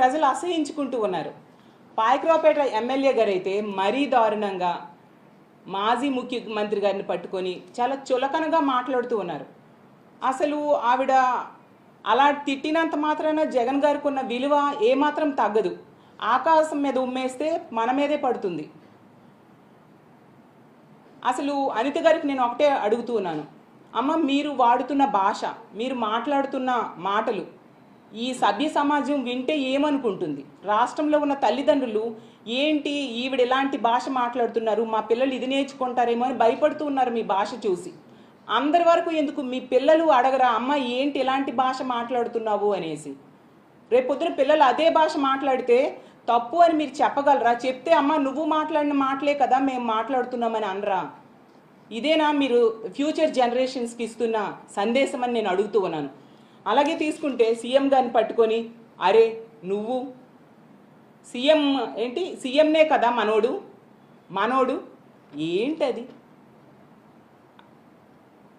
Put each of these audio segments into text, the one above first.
ప్రజలు అసహించుకుంటూ ఉన్నారు. పాయకరావుపేట ఎమ్మెల్యే గారు అయితే మరీ దారుణంగా మాజీ ముఖ్యమంత్రి గారిని పట్టుకొని చాలా చులకనగా మాట్లాడుతూ ఉన్నారు. అసలు ఆవిడ అలా తిట్టినంత మాత్రాన జగన్ గారికి ఉన్న విలువ ఏమాత్రం తగ్గదు. ఆకాశం మీద ఉమ్మేస్తే మన మీదే పడుతుంది. అసలు అనిత గారికి నేను ఒకటే అడుగుతూ ఉన్నాను. అమ్మ మీరు వాడుతున్న భాష మీరు మాట్లాడుతున్న మాటలు ఈ సభ్య సమాజం వింటే ఏమనుకుంటుంది? రాష్ట్రంలో ఉన్న తల్లిదండ్రులు ఏంటి ఈవిడ ఎలాంటి భాష మాట్లాడుతున్నారు? మా పిల్లలు ఇది నేర్చుకుంటారేమో అని భయపడుతూ ఉన్నారు మీ భాష చూసి. అందరి వరకు ఎందుకు మీ పిల్లలు అడగరా అమ్మ ఏంటి ఎలాంటి భాష మాట్లాడుతున్నావు? అనేసి. రేపొద్దున పిల్లలు అదే భాష మాట్లాడితే తప్పు అని మీరు చెప్పగలరా? చెప్తే అమ్మ నువ్వు మాట్లాడిన మాటలే కదా మేము మాట్లాడుతున్నామని అనరా. ఇదేనా మీరు ఫ్యూచర్ జనరేషన్స్కి ఇస్తున్న సందేశం అని నేను అడుగుతూ ఉన్నాను. అలాగే తీసుకుంటే సీఎం గారిని పట్టుకొని అరే నువ్వు సీఎం ఏంటి? సీఎంనే కదా మనోడు? మనోడు? ఏంటది?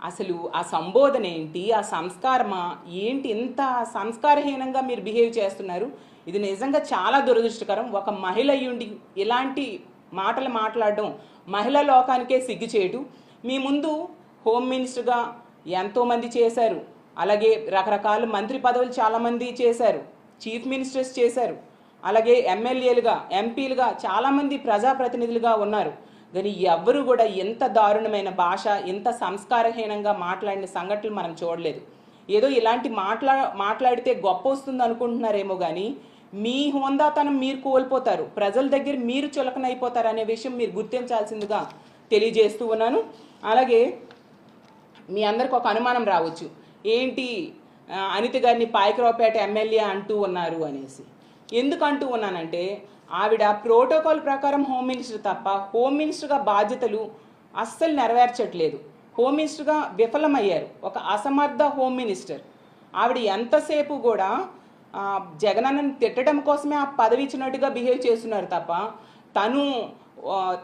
అసలు ఆ సంబోధన ఏంటి? ఆ సంస్కారమా? ఏంటి ఇంత సంస్కారహీనంగా మీరు బిహేవ్ చేస్తున్నారు? ఇది నిజంగా చాలా దురదృష్టకరం. ఒక మహిళ అయ్యుండి ఇలాంటి మాటలు మాట్లాడడం మహిళ లోకానికే సిగ్గు సిగ్గుచేటు. మీ ముందు హోమ్ మినిస్టర్గా ఎంతోమంది చేశారు. అలాగే రకరకాల మంత్రి పదవులు చాలామంది చేశారు. చీఫ్ మినిస్టర్స్ చేశారు. అలాగే ఎమ్మెల్యేలుగా ఎంపీలుగా చాలామంది ప్రజాప్రతినిధులుగా ఉన్నారు. కానీ ఎవ్వరూ కూడా ఎంత దారుణమైన భాష ఎంత సంస్కారహీనంగా మాట్లాడిన సంఘటనలు మనం చూడలేదు. ఏదో ఇలాంటి మాట్లా మాట్లాడితే గొప్ప వస్తుంది అనుకుంటున్నారేమో కానీ మీ హోందాతనం మీరు కోల్పోతారు. ప్రజల దగ్గర మీరు చులకనైపోతారు అనే విషయం మీరు గుర్తించాల్సిందిగా తెలియజేస్తూ ఉన్నాను. అలాగే మీ అందరికి ఒక అనుమానం రావచ్చు. ఏంటి అనిత గారిని పాయకరావుపేట ఎమ్మెల్యే అంటూ ఉన్నారు అనేసి. ఎందుకంటూ ఉన్నానంటే ఆవిడ ప్రోటోకాల్ ప్రకారం హోమ్ మినిస్టర్ తప్ప హోమ్ మినిస్టర్గా బాధ్యతలు అస్సలు నెరవేర్చట్లేదు. హోమ్ మినిస్టర్గా విఫలమయ్యారు. ఒక అసమర్థ హోమ్ మినిస్టర్. ఆవిడ ఎంతసేపు కూడా జగనన్నని తిట్టడం కోసమే ఆ పదవి ఇచ్చినట్టుగా బిహేవ్ చేస్తున్నారు తప్ప తను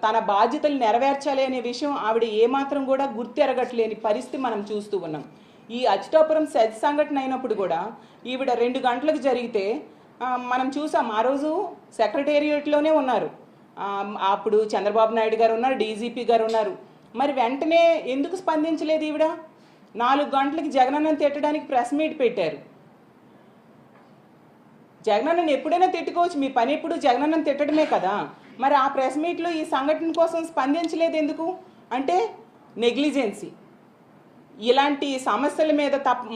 తన బాధ్యతలు నెరవేర్చాలి అనే విషయం ఆవిడ ఏమాత్రం కూడా గుర్తెరగట్లేని పరిస్థితి మనం చూస్తూ ఉన్నాం. ఈ అచ్యుతాపురం సజ్ సంఘటన అయినప్పుడు కూడా ఈవిడ రెండు గంటలకు జరిగితే మనం చూసాం ఆ రోజు సెక్రటేరియట్లోనే ఉన్నారు. అప్పుడు చంద్రబాబు నాయుడు గారు ఉన్నారు డీజీపీ గారు ఉన్నారు. మరి వెంటనే ఎందుకు స్పందించలేదు ఈవిడ? నాలుగు గంటలకి జగనన్నను తిట్టడానికి ప్రెస్ మీట్ పెట్టారు. జగనన్నను ఎప్పుడైనా తిట్టుకోవచ్చు మీ పని ఎప్పుడు జగనన్నను తిట్టడమే కదా. మరి ఆ ప్రెస్ మీట్లో ఈ సంఘటన కోసం స్పందించలేదు ఎందుకు? అంటే నెగ్లిజెన్సీ. ఇలాంటి సమస్యల మీద తప్ప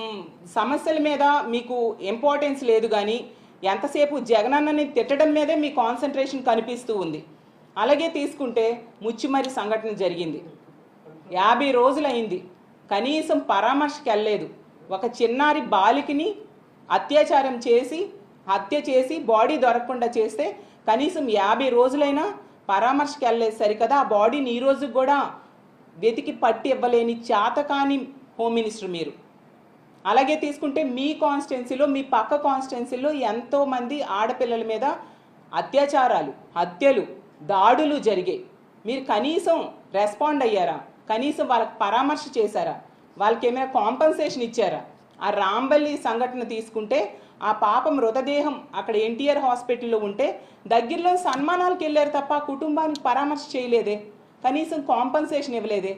సమస్యల మీద మీకు ఇంపార్టెన్స్ లేదు కానీ ఎంతసేపు జగనన్నని తిట్టడం మీదే మీ కాన్సన్ట్రేషన్ కనిపిస్తూ ఉంది. అలాగే తీసుకుంటే ముచ్చిమరి సంఘటన జరిగింది. యాభై రోజులైంది. కనీసం పరామర్శకి వెళ్ళలేదు ఒక చిన్నారి బాలికని అత్యాచారం చేసి హత్య చేసి బాడీ దొరకకుండా చేస్తే కనీసం యాభై రోజులైనా పరామర్శకి వెళ్ళలేదు సరికదా. ఆ బాడీని ఈ రోజు కూడా వెతికి పట్టి ఇవ్వలేని చేతకాని హోమ్ మినిస్టర్ మీరు. అలాగే తీసుకుంటే మీ కాన్స్టిట్యున్సీలో మీ పక్క కాన్స్టిట్యున్సీలో ఎంతోమంది ఆడపిల్లల మీద అత్యాచారాలు హత్యలు దాడులు జరిగాయి. మీరు కనీసం రెస్పాండ్ అయ్యారా? కనీసం వాళ్ళకి పరామర్శ చేశారా? వాళ్ళకి ఏమైనా కాంపన్సేషన్ ఇచ్చారా? ఆ రాంబల్లి సంఘటన తీసుకుంటే ఆ పాప మృతదేహం అక్కడ ఎన్టీఆర్ హాస్పిటల్లో ఉంటే దగ్గరలో సన్మానాలకు వెళ్ళారు తప్ప ఆ కుటుంబానికి పరామర్శ చేయలేదే. కనీసం కాంపన్సేషన్ ఇవ్వలేదే.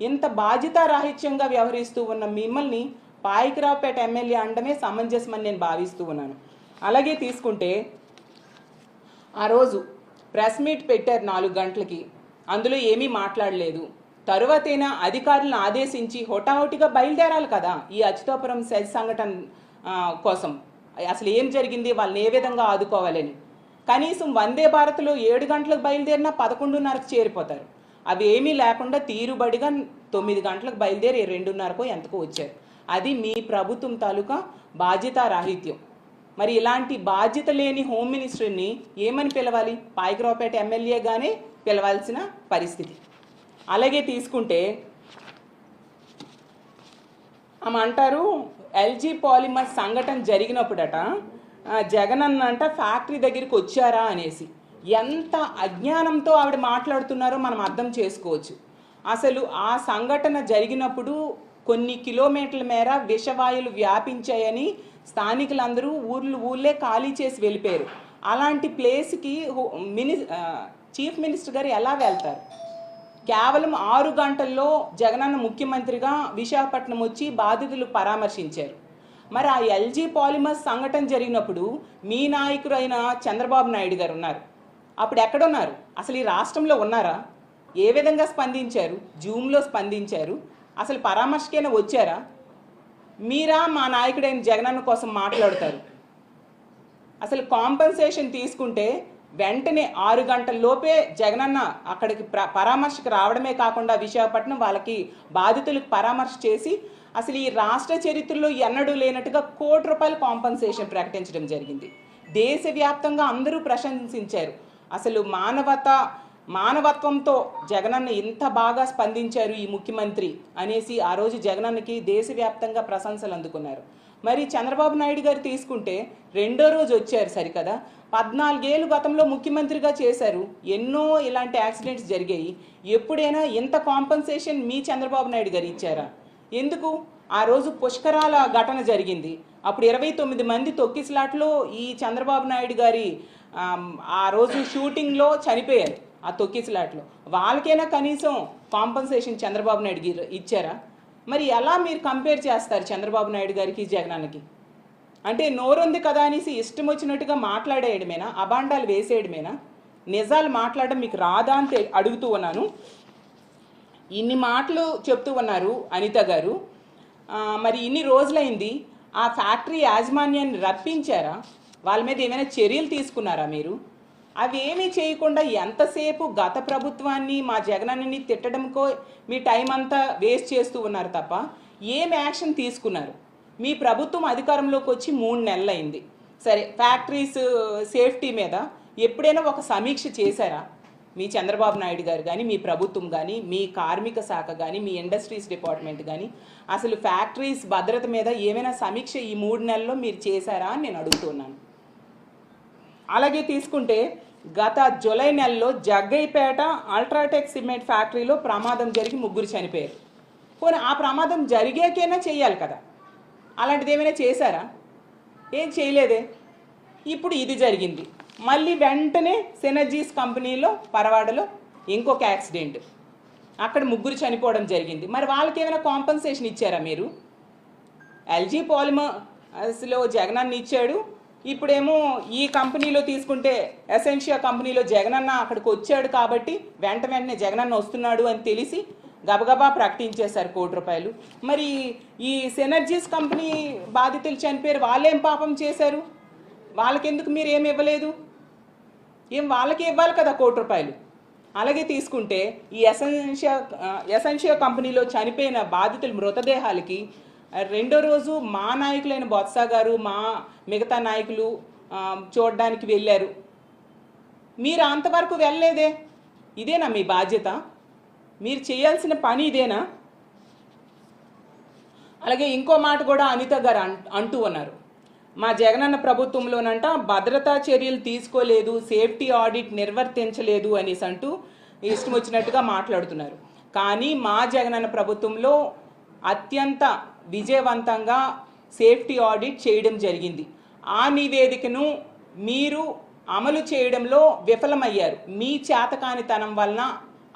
ఇంత బాధ్యతారాహిత్యంగా వ్యవహరిస్తూ ఉన్న మిమ్మల్ని పాయికరావుపేట ఎమ్మెల్యే అండమే సమంజసమని నేను భావిస్తూ ఉన్నాను. అలాగే తీసుకుంటే ఆ రోజు ప్రెస్ మీట్ పెట్టారు నాలుగు గంటలకి. అందులో ఏమీ మాట్లాడలేదు. తరువాతైనా అధికారులను ఆదేశించి హోటాహోటిగా బయలుదేరాలి కదా ఈ అచ్యుతాపురం సెజ్ సంఘటన కోసం. అసలు ఏం జరిగింది? వాళ్ళని ఏ విధంగా ఆదుకోవాలని. కనీసం వందే భారత్లో ఏడు గంటలకు బయలుదేరినా పదకొండున్నరకు చేరిపోతారు. అవి ఏమీ లేకుండా తీరుబడిగా తొమ్మిది గంటలకు బయలుదేరి రెండున్నరకు ఎంతకు వచ్చారు. అది మీ ప్రభుత్వం తాలూకా బాధ్యత రాహిత్యం. మరి ఇలాంటి బాధ్యత లేని హోమ్ మినిస్టర్ని ఏమని పిలవాలి? పాయకరావుపేట ఎమ్మెల్యేగానే పిలవాల్సిన పరిస్థితి. అలాగే తీసుకుంటే ఆమె అంటారు ఎల్జీ పాలిమర్ సంఘటన జరిగినప్పుడట జగన్ అన్న అంట ఫ్యాక్టరీ దగ్గరికి వచ్చారా అనేసి. ఎంత అజ్ఞానంతో ఆవిడ మాట్లాడుతున్నారో మనం అర్థం చేసుకోవచ్చు. అసలు ఆ సంఘటన జరిగినప్పుడు కొన్ని కిలోమీటర్ల మేర విషవాయువులు వ్యాపించాయని స్థానికులందరూ ఊర్లు ఊళ్ళే ఖాళీ చేసి వెళ్ళిపోయారు. అలాంటి ప్లేస్కి మిని చీఫ్ మినిస్టర్ గారు ఎలా వెళ్తారు? కేవలం ఆరు గంటల్లో జగనన్న ముఖ్యమంత్రిగా విశాఖపట్నం వచ్చి బాధితులు పరామర్శించారు. మరి ఆ ఎల్జీ పాలిమర్స్ సంఘటన జరిగినప్పుడు మీ నాయకుడైన చంద్రబాబు నాయుడు గారు ఉన్నారు. అప్పుడు ఎక్కడున్నారు? అసలు ఈ రాష్ట్రంలో ఉన్నారా? ఏ విధంగా స్పందించారు? జూమ్లో స్పందించారు? అసలు పరామర్శకైనా వచ్చారా? మీరా మా నాయకుడైన జగనన్న కోసం మాట్లాడతారు. అసలు కాంపెన్సేషన్ తీసుకుంటే వెంటనే ఆరు గంటల లోపే జగనన్న అక్కడికి ప్ర పరామర్శకు రావడమే కాకుండా విశాఖపట్నం వాళ్ళకి బాధితులకు పరామర్శ చేసి అసలు ఈ రాష్ట్ర చరిత్రలో ఎన్నడూ లేనట్టుగా కోటి రూపాయల కాంపెన్సేషన్ ప్రకటించడం జరిగింది. దేశవ్యాప్తంగా అందరూ ప్రశంసించారు. అసలు మానవత మానవత్వంతో జగనన్న ఇంత బాగా స్పందించారు ఈ ముఖ్యమంత్రి అనేసి ఆ రోజు జగనన్నకి దేశవ్యాప్తంగా ప్రశంసలు అందుకున్నారు. మరి చంద్రబాబు నాయుడు గారు తీసుకుంటే రెండో రోజు వచ్చారు సరికదా? పద్నాలుగేళ్ళు గతంలో ముఖ్యమంత్రిగా చేశారు. ఎన్నో ఇలాంటి యాక్సిడెంట్స్ జరిగాయి. ఎప్పుడైనా ఇంత కాంపన్సేషన్ మీ చంద్రబాబు నాయుడు గారు ఇచ్చారా? ఎందుకు? ఆ రోజు పుష్కరాల ఘటన జరిగింది. అప్పుడు ఇరవై తొమ్మిది మంది తొక్కిసలాట్లో ఈ చంద్రబాబు నాయుడు గారి ఆ రోజు షూటింగ్లో చనిపోయారు ఆ తొక్కిసలాట్లో. వాళ్ళకైనా కనీసం కాంపన్సేషన్ చంద్రబాబు నాయుడు ఇచ్చారా? మరి ఎలా మీరు కంపేర్ చేస్తారు చంద్రబాబు నాయుడు గారికి జగనానికి అంటే నోరుంది కదా అనేసి ఇష్టం వచ్చినట్టుగా మాట్లాడేయడమేనా? అబాండాలు వేసేయడమేనా? నిజాలు మాట్లాడడం మీకు రాదా అని అడుగుతూ ఉన్నాను. ఇన్ని మాటలు చెప్తూ ఉన్నారు అనిత గారు. మరి ఇన్ని రోజులైంది. ఆ ఫ్యాక్టరీ యాజమాన్యాన్ని రప్పించారా? వాళ్ళ మీద ఏమైనా చర్యలు తీసుకున్నారా మీరు? అవి ఏమీ చేయకుండా ఎంతసేపు గత ప్రభుత్వాన్ని మా జగనన్నని తిట్టడంకో మీ టైం అంతా వేస్ట్ చేస్తూ ఉన్నారు తప్ప ఏం యాక్షన్ తీసుకున్నారు? మీ ప్రభుత్వం అధికారంలోకి వచ్చి మూడు నెలలైంది. సరే ఫ్యాక్టరీస్ సేఫ్టీ మీద ఎప్పుడైనా ఒక సమీక్ష చేశారా? మీ చంద్రబాబు నాయుడు గారు కానీ మీ ప్రభుత్వం కానీ మీ కార్మిక శాఖ కానీ మీ ఇండస్ట్రీస్ డిపార్ట్మెంట్ కానీ అసలు ఫ్యాక్టరీస్ భద్రత మీద ఏమైనా సమీక్ష ఈ మూడు నెలల్లో మీరు చేశారా అని నేను అడుగుతున్నాను అలాగే తీసుకుంటే గత జూలై నెలలో జగ్గైపేట అల్ట్రాటెక్ సిమెంట్ ఫ్యాక్టరీలో ప్రమాదం జరిగి ముగ్గురు చనిపోయారు. పోనీ ఆ ప్రమాదం జరిగాకైనా చేయాలి కదా? అలాంటిది ఏమైనా చేశారా? ఏం చేయలేదే. ఇప్పుడు ఇది జరిగింది. మళ్ళీ వెంటనే సెనర్జీస్ కంపెనీలో పరవాడలో ఇంకొక యాక్సిడెంట్. అక్కడ ముగ్గురు చనిపోవడం జరిగింది. మరి వాళ్ళకి ఏమైనా కాంపన్సేషన్ ఇచ్చారా మీరు? ఎల్జీ పాలిమర్స్లో జగనాన్ని ఇచ్చాడు. ఇప్పుడేమో ఈ కంపెనీలో తీసుకుంటే ఎసెన్షియా కంపెనీలో జగనన్న అక్కడికి వచ్చాడు కాబట్టి వెంట వెంటనే జగనన్న వస్తున్నాడు అని తెలిసి గబగబా ప్రకటించేశారు కోటి రూపాయలు. మరి ఈ సెనర్జీస్ కంపెనీ బాధితులు చనిపోయారు వాళ్ళేం పాపం చేశారు? వాళ్ళకెందుకు మీరు ఏమి ఇవ్వలేదు? ఏం వాళ్ళకి ఇవ్వాలి కదా కోటి రూపాయలు? అలాగే తీసుకుంటే ఈ ఎసెన్షియా ఎసెన్షియా కంపెనీలో చనిపోయిన బాధితుల మృతదేహాలకి రెండో రోజు మా నాయకులైన బొత్స గారు మా మిగతా నాయకులు చూడడానికి వెళ్ళారు. మీరు అంతవరకు వెళ్ళలేదే? ఇదేనా మీ బాధ్యత? మీరు చేయాల్సిన పని ఇదేనా? అలాగే ఇంకో మాట కూడా అనిత గారు అంటూ ఉన్నారు. మా జగనన్న ప్రభుత్వంలోనంట భద్రతా చర్యలు తీసుకోలేదు సేఫ్టీ ఆడిట్ నిర్వర్తించలేదు అనేసి అంటూ ఇష్టం వచ్చినట్టుగా మాట్లాడుతున్నారు. కానీ మా జగనన్న ప్రభుత్వంలో అత్యంత విజయవంతంగా సేఫ్టీ ఆడిట్ చేయడం జరిగింది. ఆ నివేదికను మీరు అమలు చేయడంలో విఫలమయ్యారు. మీ చేతకానితనం వలన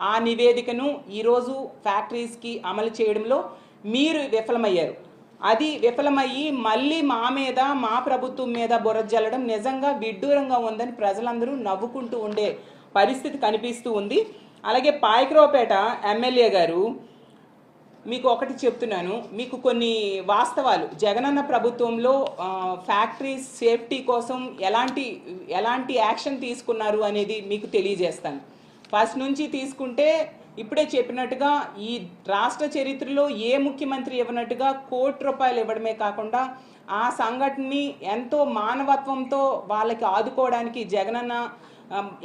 ఆ నివేదికను ఈరోజు ఫ్యాక్టరీస్కి అమలు చేయడంలో మీరు విఫలమయ్యారు. అది విఫలమయ్యి మళ్ళీ మా మీద మా ప్రభుత్వం మీద బురద జల్లడం నిజంగా విడ్డూరంగా ఉందని ప్రజలందరూ నవ్వుకుంటూ ఉండే పరిస్థితి కనిపిస్తూ ఉంది. అలాగే పాయకరావుపేట ఎమ్మెల్యే గారు మీకు ఒకటి చెప్తున్నాను. మీకు కొన్ని వాస్తవాలు. జగనన్న ప్రభుత్వంలో ఫ్యాక్టరీస్ సేఫ్టీ కోసం ఎలాంటి ఎలాంటి యాక్షన్ తీసుకున్నారు అనేది మీకు తెలియజేస్తాను. ఫస్ట్ నుంచి తీసుకుంటే ఇప్పుడే చెప్పినట్టుగా ఈ రాష్ట్ర చరిత్రలో ఏ ముఖ్యమంత్రి ఇవ్వనట్టుగా కోటి రూపాయలు ఇవ్వడమే కాకుండా ఆ సంఘటనని ఎంతో మానవత్వంతో వాళ్ళకి ఆదుకోవడానికి జగనన్న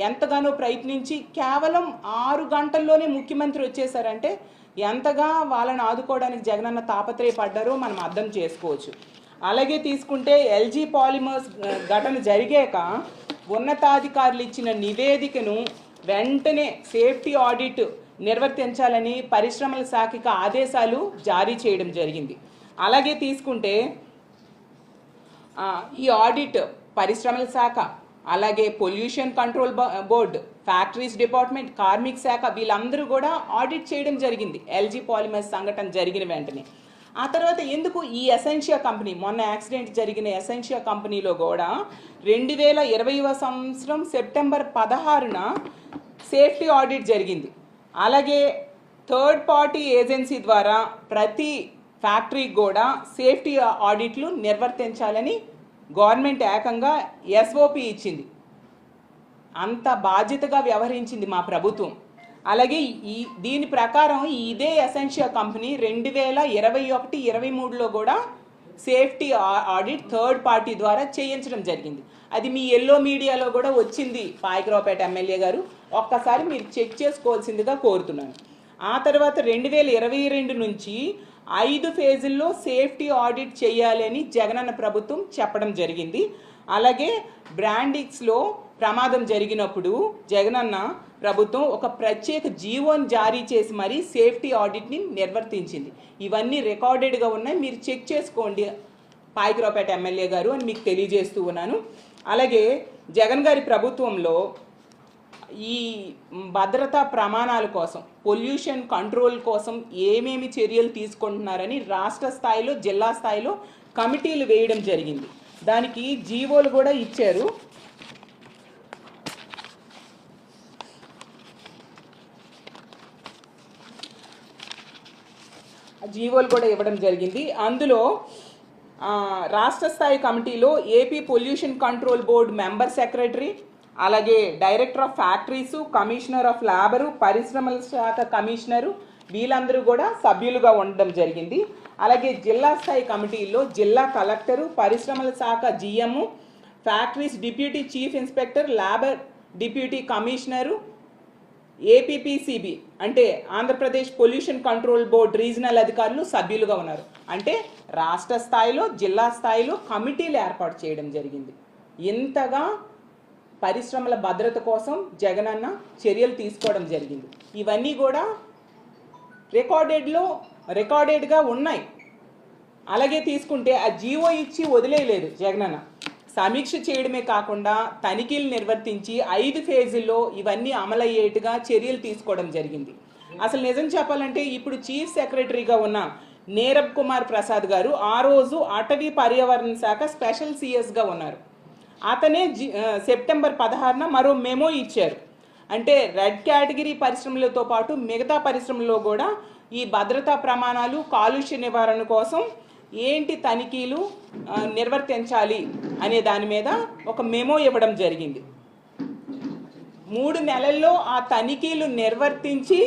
ఎంతగానో ప్రయత్నించి కేవలం ఆరు గంటల్లోనే ముఖ్యమంత్రి వచ్చేసారంటే ఎంతగా వాళ్ళని ఆదుకోవడానికి జగనన్న తాపత్రయపడ్డారో మనం అర్థం చేసుకోవచ్చు. అలాగే తీసుకుంటే ఎల్జీ పాలిమర్స్ ఘటన జరిగాక ఉన్నతాధికారులు ఇచ్చిన నివేదికను వెంటనే సేఫ్టీ ఆడిట్ నిర్వర్తించాలని పరిశ్రమల శాఖకి ఆదేశాలు జారీ చేయడం జరిగింది. అలాగే తీసుకుంటే ఈ ఆడిట్ పరిశ్రమల శాఖ అలాగే pollution control board factories department కార్మిక శాఖ వీళ్ళందరూ కూడా ఆడిట్ చేయడం జరిగింది. ఎల్జీ పాలిమర్స్ సంఘటన జరిగిన వెంటనే. ఆ తర్వాత ఎందుకు ఈ ఎసెన్షియా కంపెనీ మొన్న యాక్సిడెంట్ జరిగిన ఎసెన్షియా కంపెనీలో కూడా రెండు వేల ఇరవైవ సంవత్సరం సెప్టెంబర్ పదహారున సేఫ్టీ ఆడిట్ జరిగింది. అలాగే థర్డ్ పార్టీ ఏజెన్సీ ద్వారా ప్రతి ఫ్యాక్టరీకి కూడా సేఫ్టీ ఆడిట్లు నిర్వర్తించాలని గవర్నమెంట్ ఏకంగా ఎస్ఓపి ఇచ్చింది. అంత బాధ్యతగా వ్యవహరించింది మా ప్రభుత్వం. అలాగే ఈ దీని ప్రకారం ఇదే ఎసెన్షియా కంపెనీ రెండు వేల ఇరవై ఒకటి ఇరవై మూడులో కూడా సేఫ్టీ ఆడిట్ థర్డ్ పార్టీ ద్వారా చేయించడం జరిగింది. అది మీ ఎల్లో మీడియాలో కూడా వచ్చింది పాయకరావుపేట ఎమ్మెల్యే గారు. ఒక్కసారి మీరు చెక్ చేసుకోవాల్సిందిగా కోరుతున్నాను. ఆ తర్వాత రెండు వేల ఇరవై రెండు నుంచి ఐదు ఫేజుల్లో సేఫ్టీ ఆడిట్ చేయాలని జగనన్న ప్రభుత్వం చెప్పడం జరిగింది. అలాగే బ్రాండిక్స్లో ప్రమాదం జరిగినప్పుడు జగనన్న ప్రభుత్వం ఒక ప్రత్యేక జీవోని జారీ చేసి మరీ సేఫ్టీ ఆడిట్ని నిర్వర్తించింది. ఇవన్నీ రికార్డెడ్గా ఉన్నాయి. మీరు చెక్ చేసుకోండి పాయకరావుపేట ఎమ్మెల్యే గారు అని మీకు తెలియజేస్తూ ఉన్నాను. అలాగే జగన్ గారి ప్రభుత్వంలో ఈ భద్రతా ప్రమాణాల కోసం పొల్యూషన్ కంట్రోల్ కోసం ఏమేమి చర్యలు తీసుకుంటున్నారని రాష్ట్ర స్థాయిలో జిల్లా స్థాయిలో కమిటీలు వేయడం జరిగింది. దానికి జీవోలు కూడా ఇచ్చారు. జీవోలు కూడా ఇవ్వడం జరిగింది. అందులో రాష్ట్ర స్థాయి కమిటీలో AP pollution control board member secretary అలాగే director of factories commissioner of labour పరిశ్రమల శాఖ కమిషనరు వీళ్ళందరూ కూడా సభ్యులుగా ఉండడం జరిగింది. అలాగే జిల్లా స్థాయి కమిటీలో జిల్లా కలెక్టరు పరిశ్రమల శాఖ GM factories deputy chief inspector labour deputy commissioner APPCB అంటే Andhra Pradesh pollution control board regional అధికారులు సభ్యులుగా ఉన్నారు. అంటే రాష్ట్ర స్థాయిలో జిల్లా స్థాయిలో కమిటీలు ఏర్పాటు చేయడం జరిగింది. ఇంతగా పరిశ్రమల భద్రత కోసం జగనన్న చర్యలు తీసుకోవడం జరిగింది. ఇవన్నీ కూడా రికార్డెడ్లో రికార్డెడ్గా ఉన్నాయి. అలాగే తీసుకుంటే ఆ జీవో ఇచ్చి వదిలేయలేదు జగనన్న. సమీక్ష చేయడమే కాకుండా తనిఖీలు నిర్వర్తించి ఐదు ఫేజుల్లో ఇవన్నీ అమలయ్యేట్టుగా చర్యలు తీసుకోవడం జరిగింది. అసలు నిజం చెప్పాలంటే ఇప్పుడు చీఫ్ సెక్రటరీగా ఉన్న నీరబ్ కుమార్ ప్రసాద్ గారు ఆ రోజు అటవీ పర్యావరణ శాఖ స్పెషల్ సిఎస్గా ఉన్నారు. అతనే జి సెప్టెంబర్ పదహారున మరో మెమో ఇచ్చారు. అంటే రెడ్ కేటగిరీ పరిశ్రమలతో పాటు మిగతా పరిశ్రమల్లో కూడా ఈ భద్రతా ప్రమాణాలు కాలుష్య నివారణ కోసం ఏంటి తనిఖీలు నిర్వర్తించాలి అనే దాని మీద ఒక మెమో ఇవ్వడం జరిగింది. మూడు నెలల్లో ఆ తనిఖీలు నిర్వర్తించి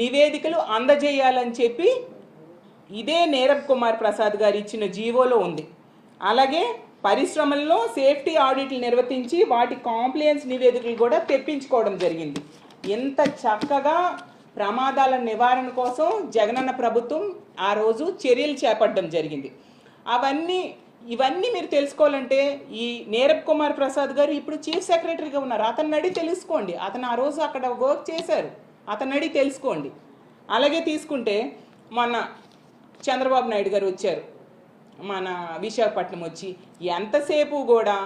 నివేదికలు అందజేయాలని చెప్పి ఇదే నీరబ్ కుమార్ ప్రసాద్ గారు ఇచ్చిన జీవోలో ఉంది. అలాగే పరిశ్రమల్లో సేఫ్టీ ఆడిట్లు నిర్వర్తించి వాటి కాంప్లయన్స్ నివేదికలు కూడా తెప్పించుకోవడం జరిగింది. ఎంత చక్కగా ప్రమాదాల నివారణ కోసం జగనన్న ప్రభుత్వం ఆ రోజు చర్యలు చేపట్టడం జరిగింది. అవన్నీ ఇవన్నీ మీరు తెలుసుకోవాలంటే ఈ నీరబ్ కుమార్ ప్రసాద్ గారు ఇప్పుడు చీఫ్ సెక్రటరీగా ఉన్నారు. అతను అడిగి తెలుసుకోండి. అతను ఆ రోజు అక్కడ వర్క్ చేశారు. అతను అడిగి తెలుసుకోండి. అలాగే తీసుకుంటే మొన్న చంద్రబాబు నాయుడు గారు వచ్చారు. మన విశాఖపట్నం వచ్చి ఎంతసేపు కూడా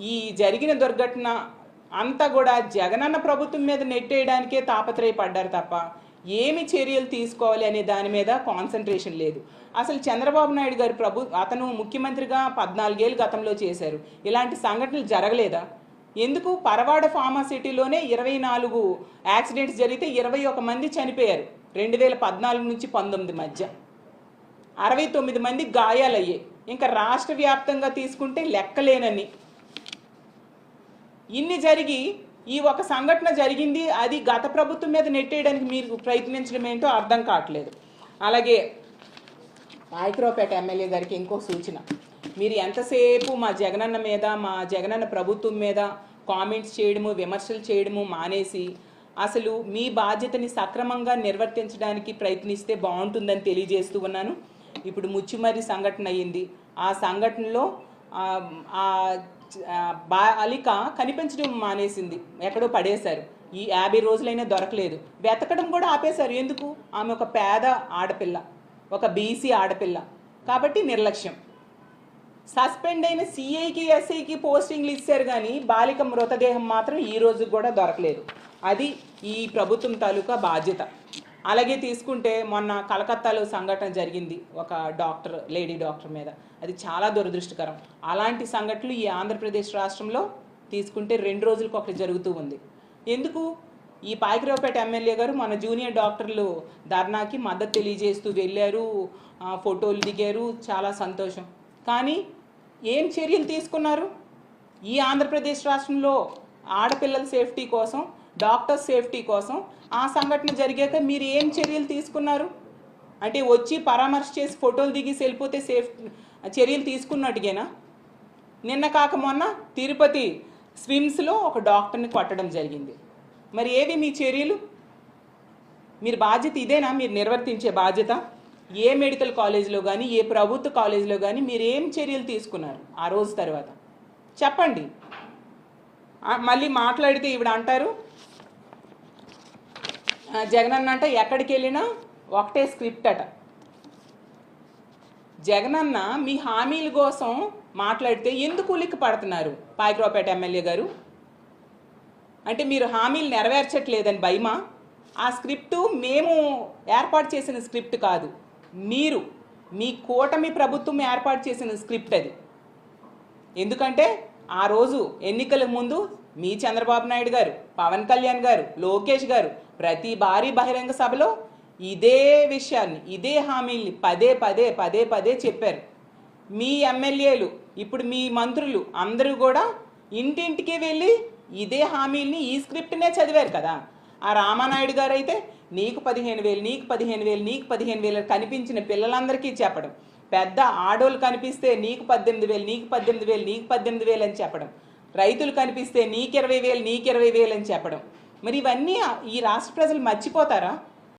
ఈ జరిగిన దుర్ఘటన అంతా కూడా జగనన్న ప్రభుత్వం మీద నెట్టేయడానికే తాపత్రయపడ్డారు తప్ప ఏమి చర్యలు తీసుకోవాలి అనే దాని మీద కాన్సన్ట్రేషన్ లేదు. అసలు చంద్రబాబు నాయుడు గారు ప్రభు అతను ముఖ్యమంత్రిగా పద్నాలుగేళ్ళు గతంలో చేశారు. ఇలాంటి సంఘటనలు జరగలేదా? ఎందుకు? పరవాడ ఫార్మాసిటీలోనే ఇరవై నాలుగు యాక్సిడెంట్స్ జరిగితే ఇరవై ఒక మంది చనిపోయారు. రెండు వేల పద్నాలుగు నుంచి పంతొమ్మిది మధ్య. అరవై తొమ్మిది మంది గాయాలయ్యాయి ఇంకా రాష్ట్ర వ్యాప్తంగా తీసుకుంటే లెక్కలేనని ఇన్ని జరిగి ఈ ఒక సంఘటన జరిగింది అది గత ప్రభుత్వం మీద నెట్టేయడానికి మీరు ప్రయత్నించడం ఏంటో అర్థం కావట్లేదు. అలాగే రాయకరావుపేట ఎమ్మెల్యే గారికి ఇంకో సూచన. మీరు ఎంతసేపు మా జగనన్న మీద మా జగనన్న ప్రభుత్వం మీద కామెంట్స్ చేయడము విమర్శలు చేయడము మానేసి అసలు మీ బాధ్యతని సక్రమంగా నిర్వర్తించడానికి ప్రయత్నిస్తే బాగుంటుందని తెలియజేస్తూ ఉన్నాను. ఇప్పుడు ముచ్చిమరి సంఘటన అయ్యింది. ఆ సంఘటనలో ఆ, బాలిక కనిపించడం మానేసింది. ఎక్కడో పడేశారు. ఈ యాభై రోజులైనా దొరకలేదు. వెతకడం కూడా ఆపేశారు. ఎందుకు? ఆమె ఒక పేద ఆడపిల్ల. ఒక బీసీ ఆడపిల్ల. కాబట్టి నిర్లక్ష్యం. సస్పెండ్ అయిన సిఐకి ఎస్ఐకి పోస్టింగ్లు ఇచ్చారు కానీ బాలిక మృతదేహం మాత్రం ఈ రోజు కూడా దొరకలేదు. అది ఈ ప్రభుత్వం తాలూకా బాధ్యత. అలాగే తీసుకుంటే మొన్న కలకత్తాలో సంఘటన జరిగింది ఒక డాక్టర్ లేడీ డాక్టర్ మీద. అది చాలా దురదృష్టకరం. అలాంటి సంఘటనలు ఈ ఆంధ్రప్రదేశ్ రాష్ట్రంలో తీసుకుంటే రెండు రోజులకు ఒకటి జరుగుతూ ఉంది. ఎందుకు? ఈ పాయకరావుపేట ఎమ్మెల్యే గారు మన జూనియర్ డాక్టర్లు ధర్నాకి మద్దతు తెలియజేస్తూ వెళ్ళారు ఫోటోలు దిగారు. చాలా సంతోషం. కానీ ఏం చర్యలు తీసుకున్నారు? ఈ ఆంధ్రప్రదేశ్ రాష్ట్రంలో ఆడపిల్లల సేఫ్టీ కోసం డాక్టర్ సేఫ్టీ కోసం ఆ సంఘటన జరిగాక మీరు ఏం చర్యలు తీసుకున్నారు? అంటే వచ్చి పరామర్శ చేసి ఫోటోలు దిగేసి వెళ్ళిపోతే సేఫ్ చర్యలు తీసుకున్నట్టుగేనా? నిన్న కాక మొన్న తిరుపతి స్విమ్స్లో ఒక డాక్టర్ని కొట్టడం జరిగింది. మరి ఏవి మీ చర్యలు? మీరు బాధ్యత ఇదేనా? మీరు నిర్వర్తించే బాధ్యత? ఏ మెడికల్ కాలేజీలో కానీ ఏ ప్రభుత్వ కాలేజీలో కానీ మీరు ఏం చర్యలు తీసుకున్నారు ఆ రోజు తర్వాత? చెప్పండి. మళ్ళీ మాట్లాడితే ఇవిడ అంటారు జగన్ జగనన్న అంటే ఎక్కడికి వెళ్ళినా ఒకటే స్క్రిప్ట్ అట. జగనన్న మీ హామీల కోసం మాట్లాడితే ఎందుకు ఉలిక్కి పడుతున్నారు? పాయకరావుపేట ఎమ్మెల్యే గారు? అంటే మీరు హామీలు నెరవేర్చట్లేదని భయమా? ఆ స్క్రిప్ట్ మేము ఏర్పాటు చేసిన స్క్రిప్ట్ కాదు. మీరు మీ కూటమి ప్రభుత్వం ఏర్పాటు చేసిన స్క్రిప్ట్ అది. ఎందుకంటే ఆ రోజు ఎన్నికల ముందు మీ చంద్రబాబు నాయుడు గారు పవన్ కళ్యాణ్ గారు లోకేష్ గారు ప్రతి భారీ బహిరంగ సభలో ఇదే విషయాన్ని ఇదే హామీల్ని పదే పదే పదే పదే చెప్పారు. మీ ఎమ్మెల్యేలు ఇప్పుడు మీ మంత్రులు అందరూ కూడా ఇంటింటికి వెళ్ళి ఇదే హామీల్ని ఈ స్క్రిప్ట్నే చదివారు కదా. ఆ రామానాయుడు గారు అయితే నీకు పదిహేను వేలు నీకు పదిహేను వేలు నీకు పదిహేను వేలు కనిపించిన పిల్లలందరికీ చెప్పడం. పెద్ద ఆడోళ్ళు కనిపిస్తే నీకు పద్దెనిమిది వేలు నీకు పద్దెనిమిది వేలు నీకు పద్దెనిమిది వేలు అని చెప్పడం. రైతులు కనిపిస్తే నీకు ఇరవై వేలు నీకు ఇరవై వేలు అని చెప్పడం. మరి ఇవన్నీ ఈ రాష్ట్ర ప్రజలు మర్చిపోతారా?